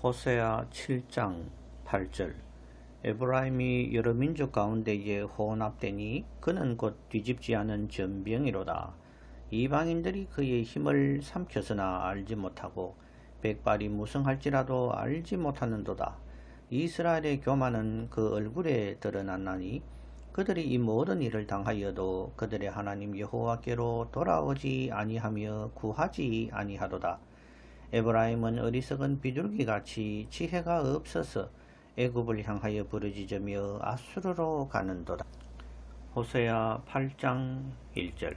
호세아 7장 8절 에브라임이 여러 민족 가운데에 혼합되니 그는 곧 뒤집지 않은 전병이로다. 이방인들이 그의 힘을 삼켰으나 알지 못하고 백발이 무성할지라도 알지 못하는도다. 이스라엘의 교만은 그 얼굴에 드러났나니 그들이 이 모든 일을 당하여도 그들의 하나님 여호와께로 돌아오지 아니하며 구하지 아니하도다. 에브라임은 어리석은 비둘기 같이 지혜가 없어서 애굽을 향하여 부르짖으며 아수르로 가는도다. 호세아 8장 1절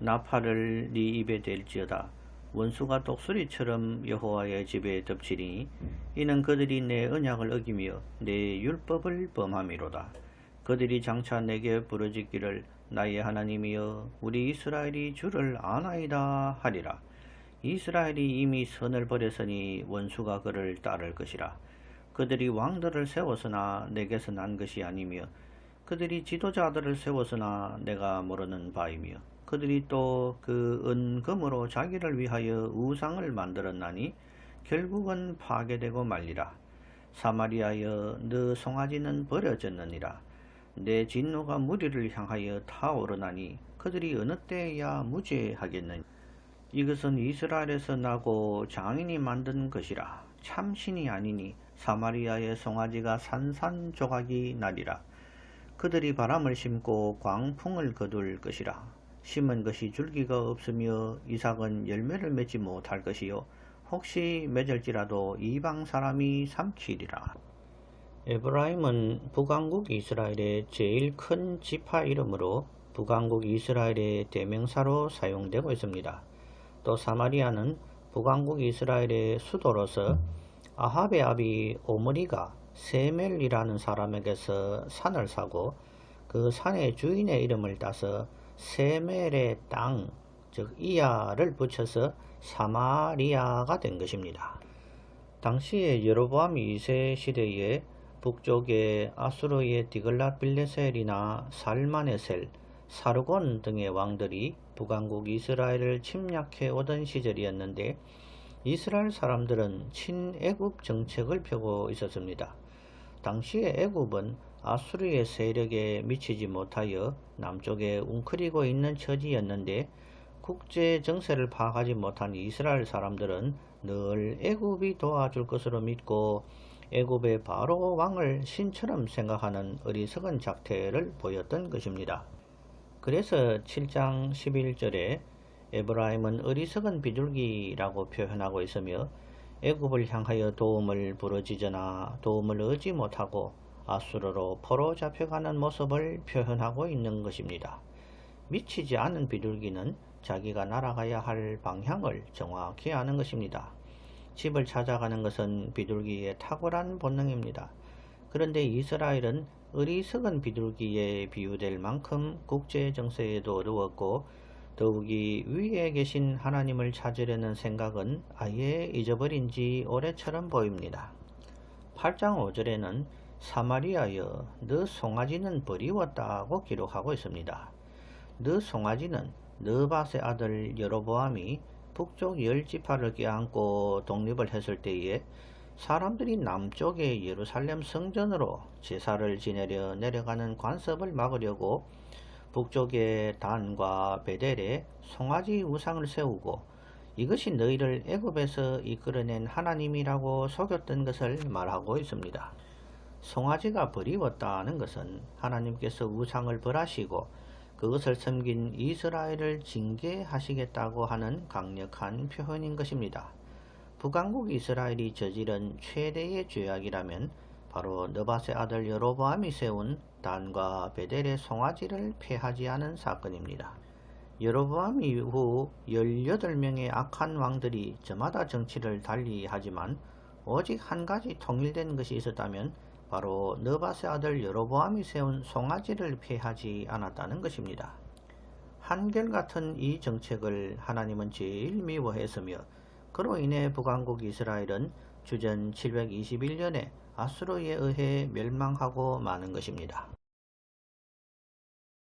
나팔을 네 입에 댈지어다 원수가 독수리처럼 여호와의 집에 덮치리니 이는 그들이 내 언약을 어기며 내 율법을 범함이로다. 그들이 장차 내게 부르짖기를 나의 하나님이여 우리 이스라엘이 주를 아나이다 하리라. 이스라엘이 이미 선을 버렸으니 원수가 그를 따를 것이라. 그들이 왕들을 세웠으나 내게서 난 것이 아니며 그들이 지도자들을 세웠으나 내가 모르는 바이며 그들이 또 그 은금으로 자기를 위하여 우상을 만들었나니 결국은 파괴되고 말리라. 사마리아여 너 송아지는 버려졌느니라. 내 진노가 무리를 향하여 타오르나니 그들이 어느 때야 무죄하겠느냐. 이것은 이스라엘에서 나고 장인이 만든 것이라. 참신이 아니니 사마리아의 송아지가 산산조각이 나리라. 그들이 바람을 심고 광풍을 거둘 것이라. 심은 것이 줄기가 없으며 이삭은 열매를 맺지 못할 것이요. 혹시 맺을지라도 이방 사람이 삼키리라. 에브라임은 북왕국 이스라엘의 제일 큰 지파 이름으로 북왕국 이스라엘의 대명사로 사용되고 있습니다. 또 사마리아는 북왕국 이스라엘의 수도로서 아합의 아비 오므리가 세멜이라는 사람에게서 산을 사고 그 산의 주인의 이름을 따서 세멜의 땅, 즉 이야를 붙여서 사마리아가 된 것입니다. 당시에 여로보암 2세 시대에 북쪽에 아수르의 디글랏 빌레셀이나 살마네셀, 사르곤 등의 왕들이 북왕국 이스라엘을 침략해 오던 시절이었는데 이스라엘 사람들은 친애굽 정책을 펴고 있었습니다. 당시에 애굽은 아수르의 세력에 미치지 못하여 남쪽에 웅크리고 있는 처지였는데 국제 정세를 파악하지 못한 이스라엘 사람들은 늘 애굽이 도와줄 것으로 믿고 애굽의 바로 왕을 신처럼 생각하는 어리석은 작태를 보였던 것입니다. 그래서 7장 11절에 에브라임은 어리석은 비둘기라고 표현하고 있으며 애굽을 향하여 도움을 부르짖으나 도움을 얻지 못하고 아수르로 포로 잡혀가는 모습을 표현하고 있는 것입니다. 미치지 않은 비둘기는 자기가 날아가야 할 방향을 정확히 아는 것입니다. 집을 찾아가는 것은 비둘기의 탁월한 본능입니다. 그런데 이스라엘은 어리석은 비둘기에 비유될 만큼 국제 정세에도 어려웠고 더욱이 위에 계신 하나님을 찾으려는 생각은 아예 잊어버린 지 오래처럼 보입니다. 8장 5절에는 사마리아여 너 송아지는 버리웠다고 기록하고 있습니다. 너 송아지는 느밧의 아들 여로보암이 북쪽 열 지파를 껴안고 독립을 했을 때에 사람들이 남쪽의 예루살렘 성전으로 제사를 지내려 내려가는 관습을 막으려고 북쪽의 단과 베델에 송아지 우상을 세우고 이것이 너희를 애굽에서 이끌어낸 하나님이라고 속였던 것을 말하고 있습니다. 송아지가 버리웠다는 것은 하나님께서 우상을 벌하시고 그것을 섬긴 이스라엘을 징계하시겠다고 하는 강력한 표현인 것입니다. 북왕국 이스라엘이 저지른 최대의 죄악이라면 바로 느밧의 아들 여로보암이 세운 단과 베델의 송아지를 폐하지 않은 사건입니다. 여로보암 이후 18명의 악한 왕들이 저마다 정치를 달리 하지만 오직 한 가지 통일된 것이 있었다면 바로 느밧의 아들 여로보암이 세운 송아지를 폐하지 않았다는 것입니다. 한결같은 이 정책을 하나님은 제일 미워했으며 그로 인해 북왕국 이스라엘은 주전 721년에 아수르에 의해 멸망하고 마는 것입니다.